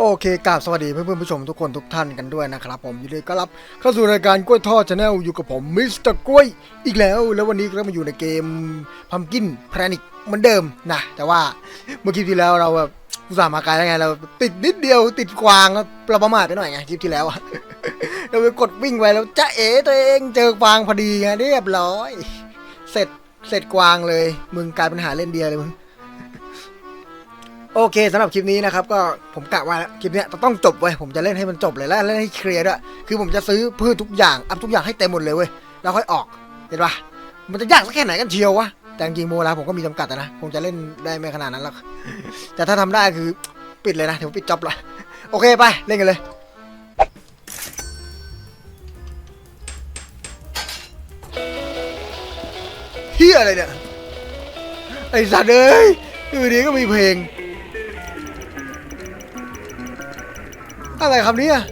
โอเคกราบสวัสดีเพื่อนๆผู้ชมทุกคนทุกท่านกันด้วยนะครับผมยินดีต้อนรับเข้าสู่รายการกล้วยทอดชาแนลอยู่กับผมมิสเตอร์กล้วยอีกแล้ว แล้ววันนี้ก็มาอยู่ในเกมพัมกินแพนิกเหมือนเดิมนะแต่ว่าเมื่อคลิปที่แล้วเราแบบอุตส่าห์มาไกลแล้วไงเราติดนิดเดียวติดกวางเราประมาทไปหน่อยไงคลิปที่แล้วอะเราไปกดวิ่งไปแล้วจ้าเอ๋ตัวเองเจอกวางพอดีไงเรียบร้อย เสร็จเสร็จกวางเลยมึงกลายเป็นหาเล่นเดียเลยมึง โอเคสำหรับคลิปนี้นะครับก็ผมกะว่าคลิปเนี้ยต้องจบเว้ผมจะเล่นให้มันจบเลยแล้วเล่นให้เคลียร์ด้วยคือผมจะซื้อพืชทุกอย่างอัพทุกอย่างให้เต็มหมดเลยเว้ยแล้วค่อยออกเห็นปะมันจะยากสักแค่ไหนกันเชียววะแต่จริงๆโมลาผมก็มีจำกัดนะคงจะเล่นได้ไม่ขนาดนั้นหรอกแต่ถ้าทำได้คือปิดเลยนะถือว่าปิดจ็อบละโอเคไปเล่นกันเลยเฮียอะไรเนี่ยไอ้สัตว์เอ้ยอยู่ดีก็มีเพลง อะไรคำนี้อะ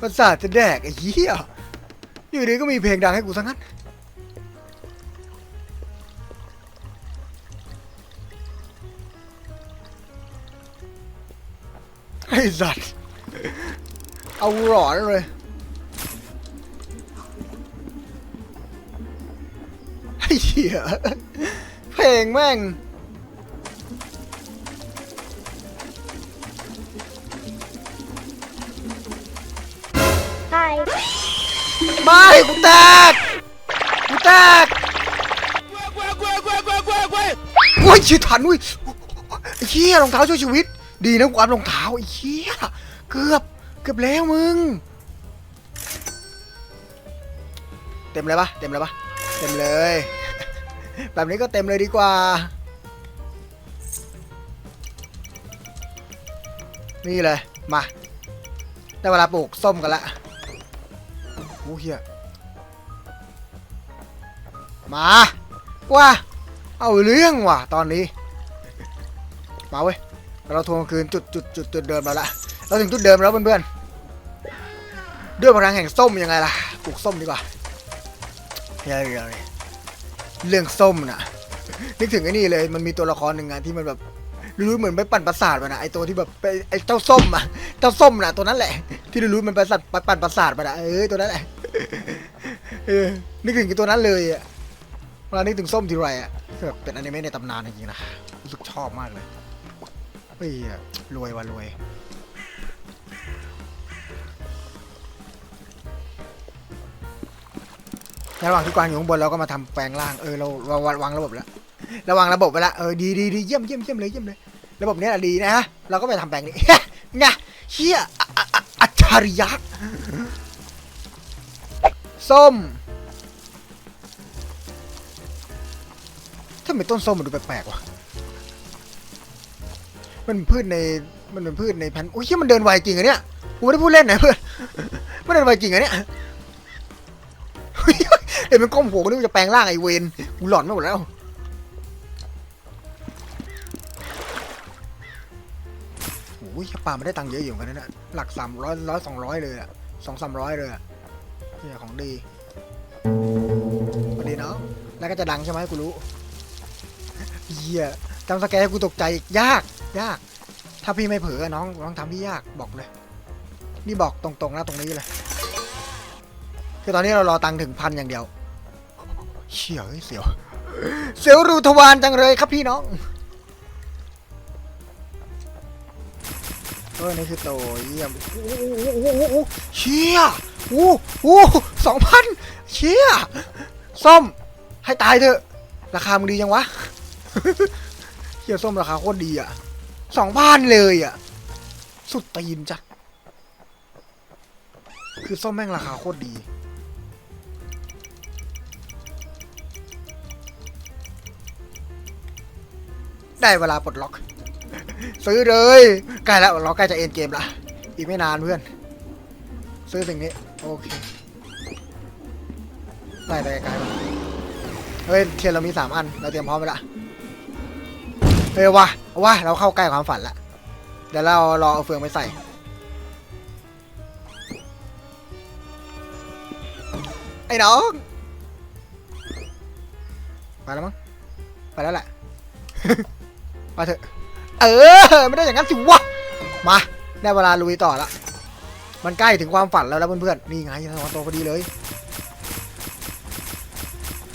ประสาทจะแดกไอ้เหี้ยอยู่ดีก็มีเพลงดังให้กูซะงั้นไอ้สัตว์เอาหลอนเลยไอ้เหี้ยเพลงแม่ง ไม่กูแตกกูแตกโอ้ยชิทันอุ้ยไอ้เหี้ยรองเท้าช่วยชีวิต ดีนะกูอัพรองเท้าไอ้เหี้ยเกือบเกือบแล้วมึง เต็มเลยปะเต็มเลยปะเต็มเลย แบบนี้ก็เต็มเลยดีกว่า นี่เลย มา ได้เวลาปลูกส้มกันละ โอ้เฮียมาว่าเอาเรื่องว่ะตอนนี้ มาเว้ยเราทวงคืนจุดจุดจุดจุดเดิมเราละเราถึงจุดเดิมแล้วเพื่อนๆด้วยพลังแห่งส้มยังไงล่ะปลูกส้มดีกว่าเฮ้ยเฮ้ยเรื่องส้มน่ะนึกถึงไอ้นี่เลยมันมีตัวละครหนึ่งอะที่มันแบบรู้เหมือนไปปั่นประสาทมันะไอตัวที่แบบไอเจ้าส้มอะเจ้าส้มน่ะตัวนั้นแหละ ที่รู้ๆมันปสัตว์ปั่นประสาทมันะเออตัวนั้นแหละเออนึกถึงไอ้ตัวนั้นเลยอะเวลานึกถึงส้มทีไรอะแบบเป็นอนิเมะในตำนานจริงๆนะรู้สึกชอบมากเลยเฮ้ยรวยว่ะรวยระหว่างที่กวางอยู่ข้างบนเราก็มาทำแปลงร่างเออเราเราวางระบบแล้วราวางระบบไปแล้วเออดีดีดีเยี่ยมเยี่ยมเยี่ยมเลยเยี่ยมเลย ระบบเนี้ยแหละดีนะฮะเราก็ไปทำแปลงนี้ไงเฮีย อะอะอะอัจฉริยะส้มทำไมต้นส้มมันดูแปลกๆวะมันพืชในมันเป็นพืชในพันโอ้ยเหี้ยมันเดินไวจริงอะเนี่ยกูไม่ได้พูดเล่นนะเพื่อนมันเดินไวจริงอะเนี่ยเห็นมันก้มหัวก็นึกว่าจะแปลงร่างไอเวนกูหลอนไม่หมดแล้ว ยป่าไม่ได้ตังค์เยอะอยู่เหมือนกันนะเนี่ยหลักสามร้อยร้อยสองร้อยเลยอะสองสามร้อยเลยอะเนี่ยของดีสวัสดีเนาะแล้วก็จะดังใช่ไหมกูรู้เฮียจำสแกนกูตกใจอีกยาก ยาก ถ้าพี่ไม่เผลอน้องน้องทำพี่ยากบอกเลย นี่บอกตรงๆนะตรงนี้เลยคือตอนนี้เรารอตังค์ถึงพันอย่างเดียวเชี่ยเฮ้ยเสียว เสียวรูทวารจังเลยครับพี่น้อง ออนี่คือโตเยี่ยมโอ้โหเชี่ยโอ้โหสองพันเชี่ยส้มให้ตายเถอะ ราคามึงดีจังวะเชี่ยส้มราคาโคตรดีอะสองพันเลยอะ สุดตีนจ้ะคือส้มแม่งราคาโคตรดีได้เวลาปลดล็อก ซื้อเลยใกล้แล้วเราใกล้จะเอ็นเกมละอีกไม่นานเพื่อน ซื้อสิ่งนี้ โอเคได้ไปไกลเฮ้ยเทียนเรามีสามอัน เราเตรียมพร้อมไปละเฮ้ยวะวะเราเข้าใกล้ความฝันละเดี๋ยวเรารอเอาเฟืองไปใส่ไอ้น้องไปแล้วมั้งไปแล้วแหละมาเถอะ เออ ไม่ได้อย่างนั้นสิวะ มา ได้เวลาลุยต่อละ มันใกล้ถึงความฝันแล้วแล้วเพื่อนๆ นี่ไงสวรรค์โตพอดีเลย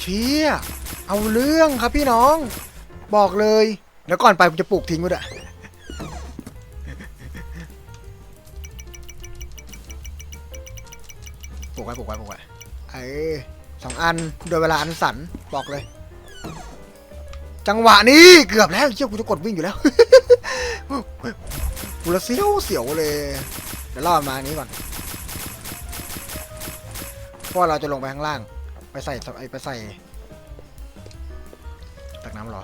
เชี่ย เอาเรื่องครับพี่น้อง บอกเลย เดี๋ยวก่อนไปผมจะปลูกทิ้งไว้ด้วยปลูกไว้ปลูกไว้ปลูกไว้เอ้สองอันโดยเวลาอันสันบอกเลย จังหวะนี้เกือบแล้วเชี่ยกูจะกดวิ่งอยู่แล้วกูละเสียวเสียวเลย เดี๋ยวรอดมานี้ก่อนเพราะเราจะลงไปข้างล่าง ไปใส่ไอไปใส่ตักน้ำหรอ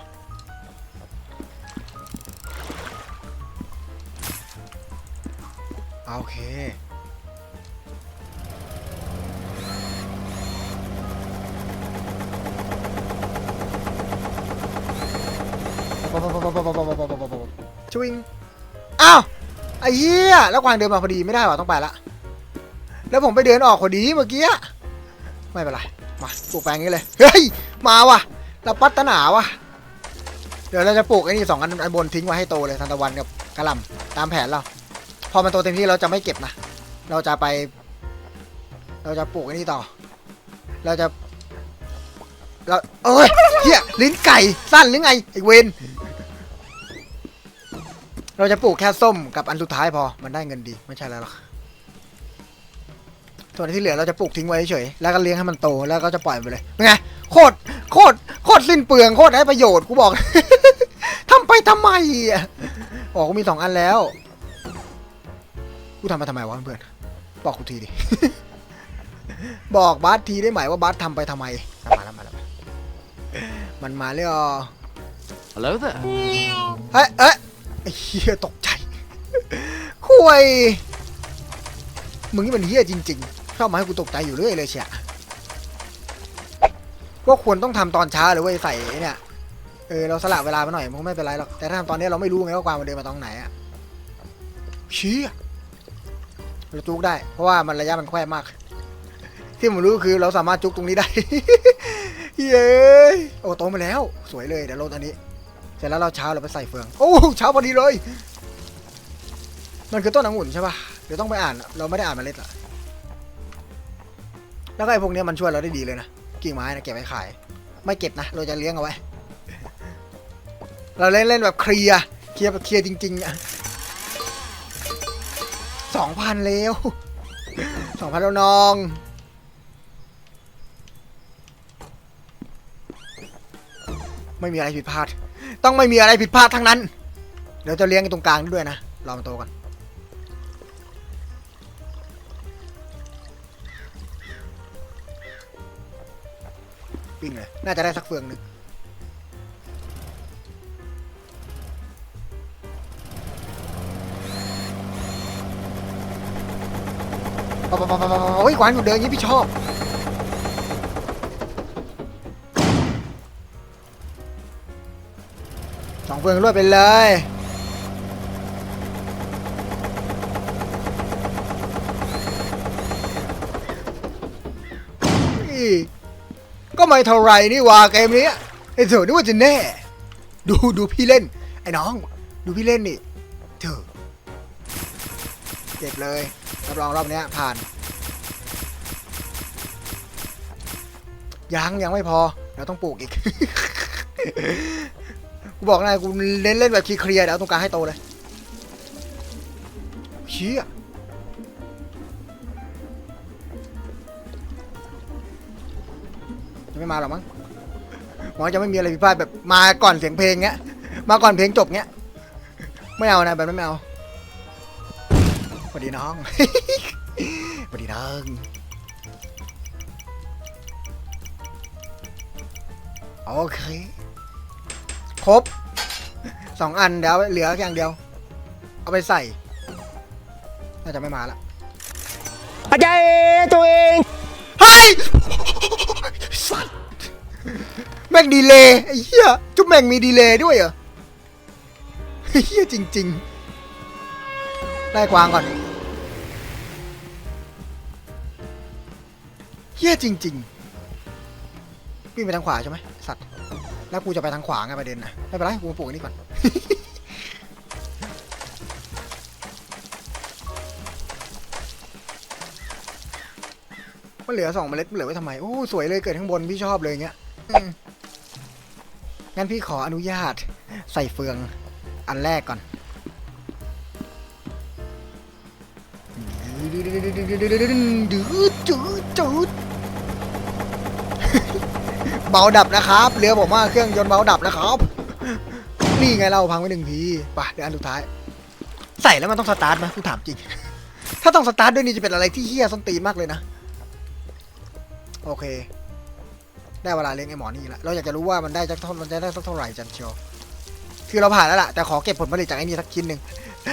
โอเค ชวิงอ้าวไอ้เหี้ยแล้วกวางเดินมาพอดีไม่ได้ว่ะต้องไปละแล้วผมไปเดินออกพอดีเมื่อกี้ไม่เป็นไรมาปลูกแปลงนี้เลยเฮ้ยมาว่ะเราปัตนาว่ะเดี๋ยวเราจะปลูกไอ้นี่สองอันอันบนทิ้งไว้ให้โตเลยทันตะวันกับกระหล่ำตามแผนเราพอมันโตเต็มที่เราจะไม่เก็บนะเราจะไป เราจะปลูกไอ้นี่ต่อ เราจะ เราเอ้ยเฮียลิ้นไก่สั้นหรือไงไอเวนเราจะปลูกแค่ส้มกับอันสุดท้ายพอมันได้เงินดีไม่ใช่แล้วหรอกส่วนที่เหลือเราจะปลูกทิ้งไว้เฉยแล้วก็เลี้ยงให้มันโตแล้วก็จะปล่อยไปเลยเป็นไงโคตรโคตรโคตรสิ้นเปลืองโคตรได้ประโยชน์กูบอกทำไปทำไมอะอ๋อกูมีสองอันแล้วกูทำไปทำไมวะเพื่อนบอกกูทีดิบอกบาสทีได้ไหมว่าบาสทำไปทำไม มันมาเรียก Hello there. เฮ้ยเอ้ยไอ้เฮียตกใจ คุยมึงนี่มันเฮียจริงๆชอบมาให้กูตกใจอยู่เรื่อยเลยเชียว่าควรต้องทำตอนเช้าเลยเว้ยใส่ไอ้เนี่ย เออเราสละเวลาไปหน่อยมันก็ไม่เป็นไรหรอก แต่ถ้าทำตอนนี้เราไม่รู้ไงว่ากวางมันเดินมาตรงไหนอะเชี่ยเราจุกได้ เพราะว่ามันระยะมันแคบมาก ที่ผมรู้คือเราสามารถจุกตรงนี้ได้ เย้โอ้โตมาแล้ว สวยเลยเดี๋ยวลงตอนนี้ เสร็จแล้วเราเช้าเราไปใส่เฟือง โอ้เช้าพอดีเลย มันคือต้นองุ่นใช่ป่ะเดี๋ยวต้องไปอ่านเราไม่ได้อ่านเมล็ดอะแล้วก็ไอ้พวกนี้มันช่วยเราได้ดีเลยนะกิ่งไม้นะเก็บไว้ขาย ไม่เก็บนะเราจะเลี้ยงเอาไว้ เราเล่นเล่นแบบเคลียร์เคลียร์แบบเคลียร์จริงๆอะสองพันแล้วสองพันแล้วน้อง ไม่มีอะไรผิดพลาด ต้องไม่มีอะไรผิดพลาดทั้งนั้น เดี๋ยวจะเลี้ยงตรงกลางด้วยนะรอมันโตก่อนปิ้งเลยน่าจะได้สักเฟืองหนึ่งโอ้ยกวางอยู่เดินอย่างนี้พี่ชอบ สองเฟืองรวดไปเลยนี่ก็ไม่เท่าไรนี่ว่าเกมนี้ไอ้เถอะนึกว่าจะแน่ ดูดูพี่เล่น ไอ้น้อง ดูพี่เล่นนี่เถอะเก็บเลยรับรองรอบนี้ผ่าน ยังยังไม่พอเดี๋ยวต้องปลูกอีก กูบอกนายกูเล่นเล่นแบบเคลียร์ๆเดี๋ยวเอตรงกลางให้โตเลยเชี่ยจะไม่มาหรอกมั้งหมอจะไม่มีอะไรผิดพลาดแบบมาก่อนเสียงเพลงเงี้ย มาก่อนเพลงจบเงี้ย ไม่เอานะแบบนั้นไม่เอาสวัสดีน้องสวัสดีน้องโอเค ครบสองอันเดี๋ยวเหลืออย่างเดียว เอาไปใส่ น่าจะไม่มาละอาจารย์ตัวเองเฮ้ยสัตว์แม่งดีเลยไอ้เหี้ยจุ๊บแม่งมีดีเลยด้วยเหรอไอ้เหี้ยจริง ๆ ได้กวางก่อนเหี้ยจริง ๆ วิ่งไปทางขวาใช่ไหมสัตว์ แล้วกูจะไปทางขวาไงประเด็นนะไม่เป็นไรกูปลูกอันนี้ก่อน มันเหลือสองเมล็ดเหลือไว้ทำไม โอ้สวยเลยเกิดข้างบนพี่ชอบเลยเงี้ยงั้นพี่ขออนุญาตใส่เฟืองอันแรกก่อนดืดจืดจืด เบาดับนะครับเรือผมว่าเครื่องยนต์เบาดับนะครับนี่ไงเราพังไปหนึ่งทีไปเดี๋ยวอันสุดท้าย ใส่แล้วมันต้องสตาร์ทไหมกูถามจริง ถ้าต้องสตาร์ทด้วยนี่จะเป็นอะไรที่เฮี้ยส้นตีนมากเลยนะ โอเค ได้เวลาเลี้ยงไอ้หมอนี่ละเราอยากจะรู้ว่ามันได้จักเท่ามันจะได้สักเท่าไหร่จันเชียวคือเราผ่านแล้วล่ะแต่ขอเก็บผลผลิตจากไอ้นี่สักชิ้นหนึ่ง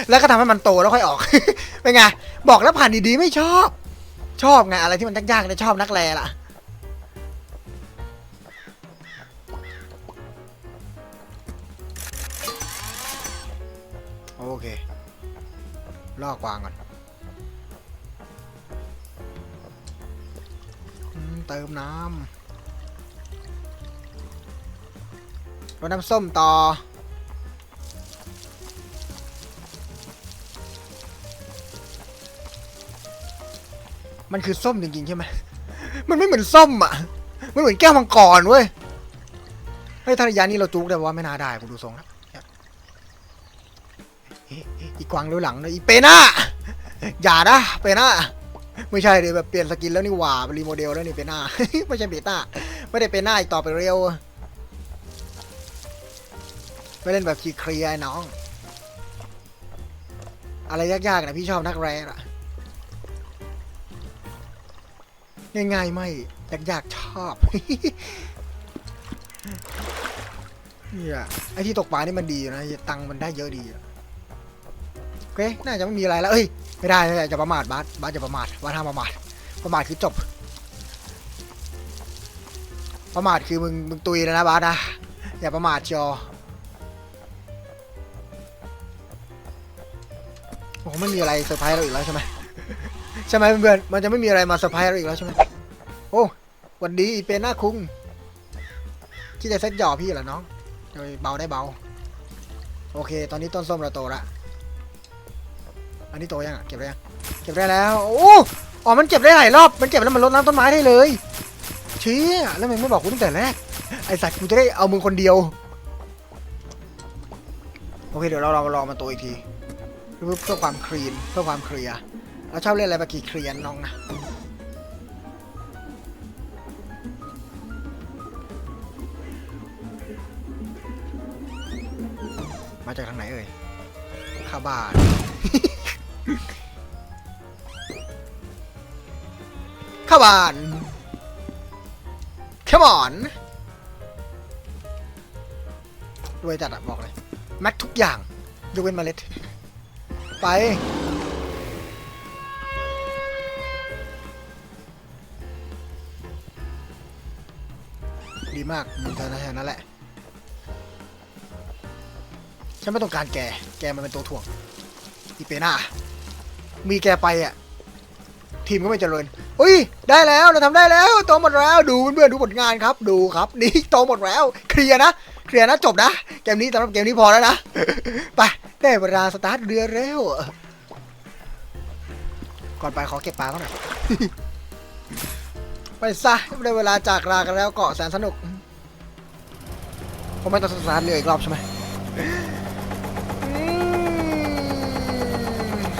แล้วก็ทำให้มันโตแล้วค่อยออกเป็นไงบอกแล้วผ่านดีๆไม่ชอบ ชอบไงอะไรที่มันยากๆเนี่ยชอบนักแลล่ะ ลอกวางก่อนอเติมน้ำรดน้ำส้มต่อ มันคือส้มจริงๆใช่ไหม มันไม่เหมือนส้มอะ มันเหมือนแก้วมังกรเว้ย เฮ้ยทารยานี่เราจุกได้ว่าไม่น่าได้ผมดูทรงแล้วเนี่ย กวางดูหลังนะอีเปน่าอย่านะเปน่าไม่ใช่เลยแบบเปลี่ยนสกินแล้วนี่หว่าเป็นรีโมเดลแล้วนี่เปน่าไม่ใช่เบต้าไม่ได้เปน่าอีกต่อไปเร็วไม่เล่นแบบคีเคลียร์น้อง อะไรยากๆนะพี่ชอบนักแร้อะง่ายๆไม่ยากๆชอบเนี่ยไอที่ตกปลานี่มันดีนะตังค์มันได้เยอะดีอะ เค น่าจะไม่มีอะไรแล้ว เอ้ย ไม่ได้ไม่ได้จะประมาทบาสบาสจะประมาทบาสห้ามประมาท ประมาทคือจบ ประมาทคือมึง มึงตุยแล้วนะบาสนะ อย่าประมาทจอโอ้ไม่มีอะไรเซอร์ไพรส์เราอีกแล้วใช่ไหมใช่ไหมเพื่อนมันจะไม่มีอะไรมาเซอร์ไพรส์เราอีกแล้วใช่ไหมโอ้วันดีอีเป็นหน้าคุ้งที่จะเซ็ตหยอพี่เหรอน้องโดยเบาได้เบา โอเค ตอนนี้ต้นส้มเราโตละ อันนี้โตยังอะเก็บได้ยังเก็บได้แล้วโอ้อ๋อมันเก็บได้หลายรอบมันเก็บแล้วมันลดน้ำต้นไม้ได้เลยเชี่ยแล้วมึงไม่บอกกูตั้งแต่แรกไอสัตว์กูจะได้เอามึงคนเดียวโอเคเดี๋ยวเราเรารอมันโตอีกทีเพื่อความคลีนเพื่อความเคลียร์เราชอบเล่นอะไรบบกี่เคลียนน้องนะมาจากทางไหนเอ่ยข้าบ้าน ข้าบ้าน Come on รวยจัดอะบอกเลย แม็กทุกอย่างยกเว้นเมล็ด ไป ดีมากมึงเธอนะแค่นั้นแหละ ฉันไม่ต้องการแก แกมันเป็นตัวถ่วง อีเปน่ามีแกไปอะ ทีมก็ไม่เจริญ อุ้ยได้แล้วเราทำได้แล้วโตหมดแล้วดูเพื่อนๆดูผลงานครับดูครับนี่โตหมดแล้วเคลียร์นะเคลียร์นะจบนะเกมนี้สำหรับเกมนี้พอแล้วนะไปได้เวลาสตาร์ทเรือแล้วก่อนไปขอเก็บปลาเขาหน่อยไปซะได้เวลาจากลากันแล้วเกาะแสนสนุกผมไม่ต้องสตาร์ทเรืออีกรอบใช่ไหม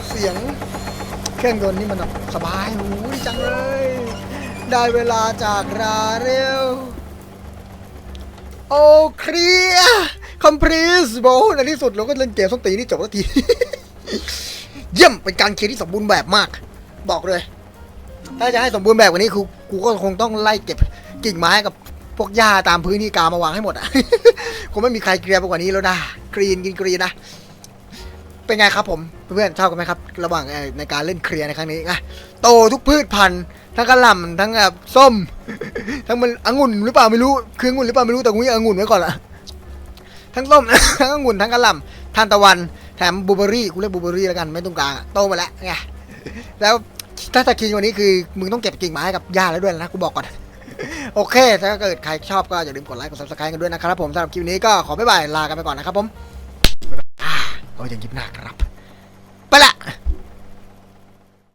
เสียง เครื่องยนต์นี่มันแบบสบายหูยจังเลย ได้เวลาจากราเร็ว โอ้เคลียคอมพลีสโบในที่สุดเราก็เล่นเกมส้นตีนนี่จบแล้วที เยี่ยมเป็นการเคลียร์ที่สมบูรณ์แบบมาก บอกเลย ถ้าจะให้สมบูรณ์แบบกว่านี้คือกูก็คงต้องไล่เก็บกิ่งไม้กับพวกหญ้าตามพื้นที่กามาวางให้หมดอะ คงไม่มีใครเคลียร์ไปกว่านี้แล้วนะกรีนกินกรีนนะ เป็นไงครับผมเพื่อนๆชอบกันไหมครับ ระหว่างในการเล่นเคลียร์ในครั้งนี้นะโตทุกพืชพันธุ์ทั้งกระหล่ำทั้งแบบส้ม ทั้งมันองุ่นหรือเปล่าไม่รู้คือองุ่นหรือเปล่าไม่รู้แต่กูยังองุ่นไว้ก่อนละทั้งส้มทั้งองุ่นทั้งกระหล่ำทานตะวันแถมบูเบอรี่กูเรียกบูเบอรี่แล้วกันไม่ตรงกลางโตมาแล้วไงแล้วถ้าจะกินวันนี้คือมึงต้องเก็บกิ่งไม้กับหญ้าแล้วด้วยนะกูบอกก่อนโอเค ถ้าเกิดใครชอบก็อย่าลืมกดไลค์กด subscribe กันด้วยนะครับผมสำหรับคลิปนี้ก็ขอบ๊ายบายลากันไปก่อนนะครับผม ก็ยังยิ้มหน้าครับ ไปละ